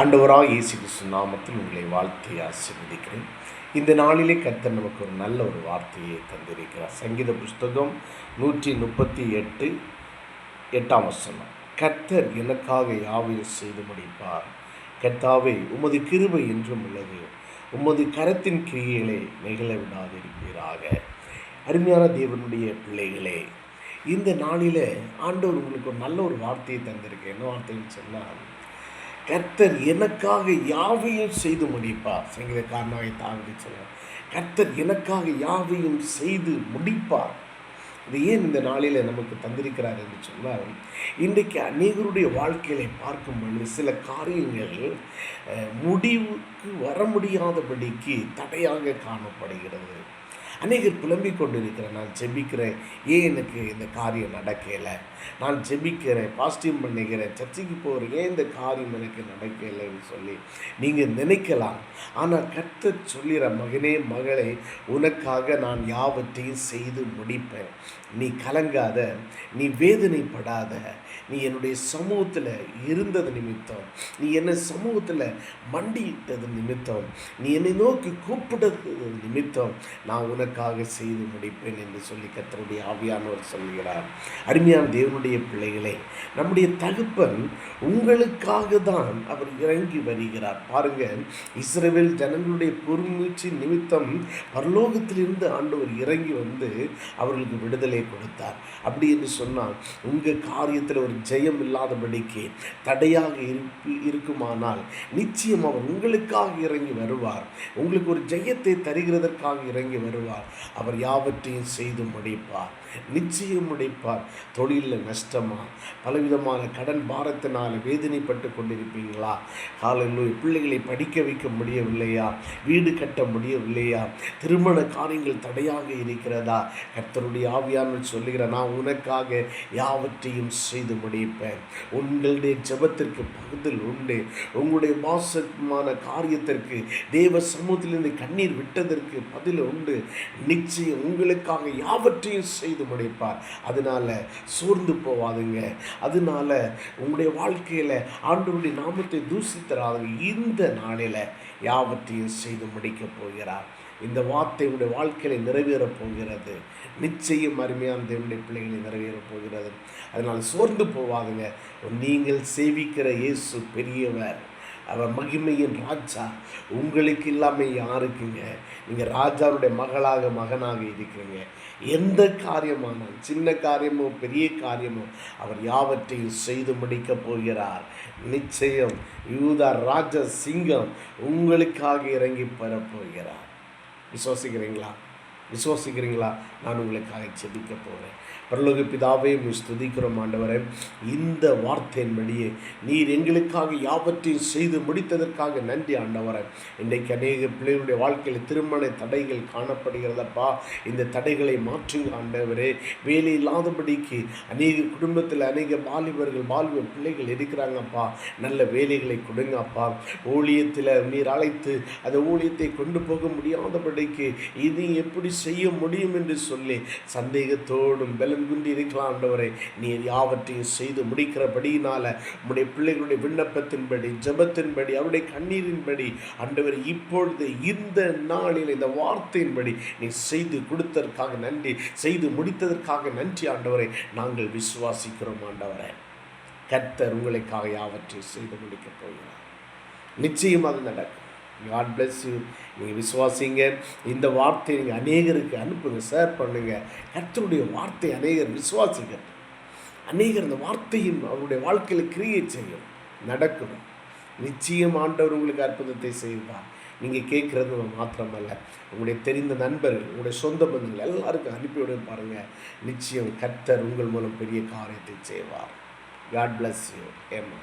ஆண்டவராக இயேசு கிறிஸ்து நாமத்தில் உங்களை வாழ்த்தி ஆசிர்வதிக்கிறேன். இந்த நாளிலே கர்த்தர் நமக்கு ஒரு நல்ல ஒரு வார்த்தையை தந்திருக்கிறார். சங்கீத புஸ்தகம் நூற்றி முப்பத்தி எட்டு எட்டாம் வசனம். கர்த்தர் எனக்காக யாவையும் செய்து முடிப்பார் கர்த்தாவே உமது கிருபை என்றும் உள்ளது. உமது கரத்தின் கிரியைகளை நிகழ விடாதிருப்பீராக. அருமையான தேவனுடைய பிள்ளைகளே இந்த நாளில் ஆண்டவர் உங்களுக்கு ஒரு நல்ல ஒரு வார்த்தையை தந்திருக்கேன் என்ன வார்த்தைன்னு சொன்னால் கர்த்தர் எனக்காக யாவையும் செய்து முடிப்பார். சங்கீதக்காரனாக தாங்கி சொல்லுவார் கர்த்தர் எனக்காக யாவையும் செய்து முடிப்பார். இது ஏன் இந்த நாளில் நமக்கு தந்திருக்கிறார் என்று சொன்னால் இன்றைக்கு அநேகருடைய வாழ்க்கையை பார்க்கும் பொழுது சில காரியங்கள் முடிவுக்கு வர முடியாதபடிக்கு தடையாக காணப்படுகிறது. அநேகர் புலம்பிக் கொண்டிருக்கிறேன் நான் ஜெபிக்கிறேன். ஏன் எனக்கு இந்த காரியம் நடக்கலை? நான் ஜெபிக்கிறேன் பாசிட்டிவ் பண்ணிக்கிறேன் சர்ச்சைக்கு போகிறேன். ஏன் இந்த காரியம் எனக்கு நடக்கலைன்னு சொல்லி நீங்கள் நினைக்கலாம். ஆனால் கத்த சொல்லிற மகனே மகளே உனக்காக நான் யாவற்றையும் செய்து முடிப்பேன். நீ கலங்காத நீ வேதனைப்படாத நீ என்னுடைய சமூகத்தில் இருந்தது நிமித்தம் நீ என்ன சமூகத்தில் மண்டியிட்டது நிமித்தம் நீ என்னை நோக்கி கூப்பிட்டது நிமித்தம் நான் உனக்கு உனக்காக செய்து முடிப்பேன் என்று சொல்லி கத்தனுடைய ஆவியானவர் சொல்கிறார் அருமையான தேவனுடைய பிள்ளைகளே நம்முடைய தகுப்பன் உங்களுக்காக தான் அவர் இறங்கி வருகிறார். பாருங்க இஸ்ரேவேல் ஜனங்களுடைய பொறுமூச்சு நிமித்தம் பரலோகத்திலிருந்து ஆண்டவர் இறங்கி வந்து அவர்களுக்கு விடுதலை கொடுத்தார். அப்படி என்று சொன்னால் உங்கள் காரியத்தில் ஒரு ஜெயம் இல்லாதபடிக்கு தடையாக இருப்பு இருக்குமானால் நிச்சயம் அவர் உங்களுக்காக இறங்கி வருவார். உங்களுக்கு ஒரு ஜெயத்தை தருகிறதற்காக இறங்கி வருவார். அவர் யாவற்றையும் செய்து முடிப்பார். நிச்சயம் முடிப்பார். தொழிலில் நஷ்டமா? பலவிதமான கடன் பாரத்தினால் வேதனைப்பட்டு கொண்டிருப்பீங்களா? காலையில் பிள்ளைகளை படிக்க வைக்க முடியவில்லையா? வீடு கட்ட முடியவில்லையா? திருமண காரியங்கள் தடையாக இருக்கிறதா? கர்த்தருடைய ஆவியானவர் சொல்லுகிற நான் உனக்காக யாவற்றையும் செய்து முடிப்பேன். உங்களுடைய ஜெபத்திற்கு பகுதில் உண்டு. உங்களுடைய மாசமான காரியத்திற்கு தேவ சமூகத்திலிருந்து கண்ணீர் விட்டதற்கு பதில் உண்டு. நிச்சயம் உங்களுக்காக யாவற்றையும் செய்து முடிப்பார். அதனால சோர்ந்து போவாதுங்க. அதனால உங்களுடைய வாழ்க்கையில் ஆண்டவருடைய நாமத்தை தூசித்தராதுங்க. இந்த நாளில் யாவற்றையும் செய்து முடிக்கப் போகிறார். இந்த வார்த்தை உங்களுடைய வாழ்க்கையில் நிறைவேறப் போகிறது. நிச்சயம் அருமையான தேவனுடைய பிள்ளைகளை நிறைவேறப் போகிறது. அதனால் சோர்ந்து போவாதுங்க. நீங்கள் சேவிக்கிற இயேசு பெரியவர். அவர் மகிமையின் ராஜா. உங்களுக்கு இல்லாமல் யாருக்குங்க? நீங்கள் ராஜாவுடைய மகளாக மகனாக இருக்கிறீங்க. எந்த காரியமான சின்ன காரியமோ பெரிய காரியமோ அவர் யாவற்றையும் செய்து முடிக்கப் போகிறார். நிச்சயம் யூதா ராஜ சிங்கம் உங்களுக்காக இறங்கி பெறப்போகிறார் விசுவாசிக்கிறீங்களா? விசுவாசிக்கிறீங்களா நான் உங்களுக்காக செபிக்க போகிறேன். பரலோக பிதாவே ஸ்துதிக்கிறோம் ஆண்டவரே. இந்த வார்த்தையின்படியே நீர் எங்களுக்காக யாவற்றையும் செய்து முடித்ததற்காக நன்றி ஆண்டவரே. இன்றைக்கு அநேக பிள்ளைகளுடைய வாழ்க்கையில் திருமண தடைகள் காணப்படுகிறதப்பா. இந்த தடைகளை மாற்றுங்க ஆண்டவரே. வேலை இல்லாதபடிக்கு அநேக குடும்பத்தில் அநேக வாலிபர்கள் வாலிப பிள்ளைகள் இருக்கிறாங்கப்பா. நல்ல வேலைகளை கொடுங்கப்பா. ஊழியத்தில் நீர் அழைத்து அந்த ஊழியத்தை கொண்டு போக முடியாதபடிக்கு இது எப்படி செய்ய முடியும் என்று சொல்லி சந்தேகத்தோடும் பலன் குண்டி இருக்கலாம் என்றவரை நீர் யாவற்றையும் செய்து முடிக்கிறபடியினால உம்முடைய பிள்ளைகளுடைய விண்ணப்பத்தின்படி ஜெபத்தின்படி அவருடைய கண்ணீரின்படி ஆண்டவர் இப்பொழுது இந்த நாளில் இந்த வார்த்தையின்படி நீ செய்து கொடுத்ததற்காக நன்றி செய்து முடித்ததற்காக நன்றி ஆண்டவரை. நாங்கள் விசுவாசிக்கிறோம் ஆண்டவரை. கர்த்தர் உங்களுக்காக யாவற்றையும் செய்து முடிக்கப் போகிறார். நிச்சயம் அது நடக்கும். காட் பிளஸ் யூ நீங்கள் விசுவாசிங்க. இந்த வார்த்தையை நீங்கள் அநேகருக்கு அனுப்புங்க ஷேர் பண்ணுங்கள் கர்த்தருடைய வார்த்தை அநேகர் விசுவாசிங்க. அநேகர் இந்த வார்த்தையும் அவருடைய வாழ்க்கையில் கிரியேட் செய்யும். நடக்கும். நிச்சயம் ஆண்டவர் உங்களுக்கு அற்புதத்தை செய்வார். நீங்கள் கேட்குறது மாத்திரமல்ல. உங்களுடைய தெரிந்த நண்பர்கள் உங்களுடைய சொந்த பந்தங்கள் எல்லாருக்கும் அனுப்பிவிட பாருங்கள் நிச்சயம் கர்த்தர் உங்கள் மூலம் பெரிய காரியத்தை செய்வார். காட் பிளஸ் யூ ஏமா